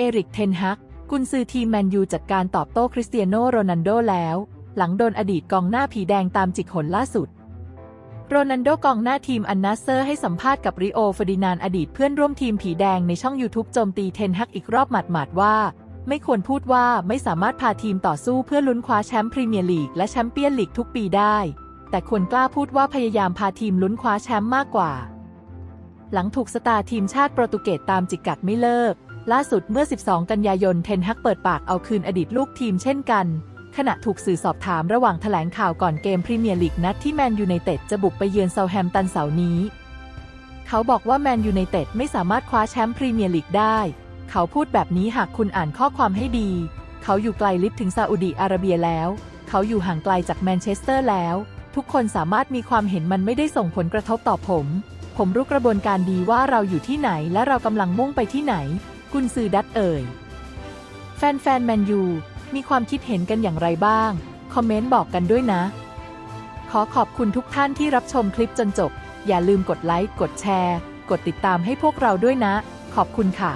เอริกเทนฮัก กุนซือทีมแมนยูจัดการตอบโต้คริสเตียโนโรนัลโดแล้ว หลังโดนอดีตกองหน้าผีแดงตามจิกหนล่าสุด โรนัลโดกองหน้าทีมอันนาเซอร์ให้สัมภาษณ์กับริโอฟอร์ดินานอดีตเพื่อนร่วมทีมผีแดงในช่อง YouTube โจมตีเทนฮักอีกรอบหมาดๆว่า ไม่ควรพูดว่าไม่สามารถพาทีมต่อสู้เพื่อลุ้นคว้าแชมป์พรีเมียร์ลีกและแชมเปี้ยนลีกทุกปีได้ แต่ควรกล้าพูดว่าพยายามพาทีมลุ้นคว้าแชมป์มากกว่า หลังถูกสตาร์ทีมชาติโปรตุเกสตามจิกกัดไม่เลิก ล่าสุดเมื่อ 12 กันยายน เทนฮักเปิดปากเอาคืนอดีตลูกทีมเช่นกัน ขณะถูกสื่อสอบถามระหว่างแถลงข่าวก่อนเกมพรีเมียร์ลีกนัดที่แมนยูไนเต็ดจะบุกไปเยือนเซาแฮมตันเสาร์นี้ เขาบอกว่าแมนยูไนเต็ดไม่สามารถคว้าแชมป์พรีเมียร์ลีกได้ เขาพูดแบบนี้หากคุณอ่านข้อความให้ดี เขาอยู่ไกลลิฟถึงซาอุดีอาระเบียแล้ว เขาอยู่ห่างไกลจากแมนเชสเตอร์แล้ว ทุกคนสามารถมีความเห็นมันไม่ได้ส่งผลกระทบต่อผม ผมรู้กระบวนการดีว่าเราอยู่ที่ไหนและเรากำลังมุ่งไปที่ไหน กุนซือดัตเอ่ย แฟนๆแมนยู มีความคิดเห็นกันอย่างไรบ้าง คอมเมนต์บอกกันด้วยนะ ขอขอบคุณทุกท่านที่รับชมคลิปจนจบ อย่าลืมกดไลค์ กดแชร์ กดติดตามให้พวกเราด้วยนะ ขอบคุณค่ะ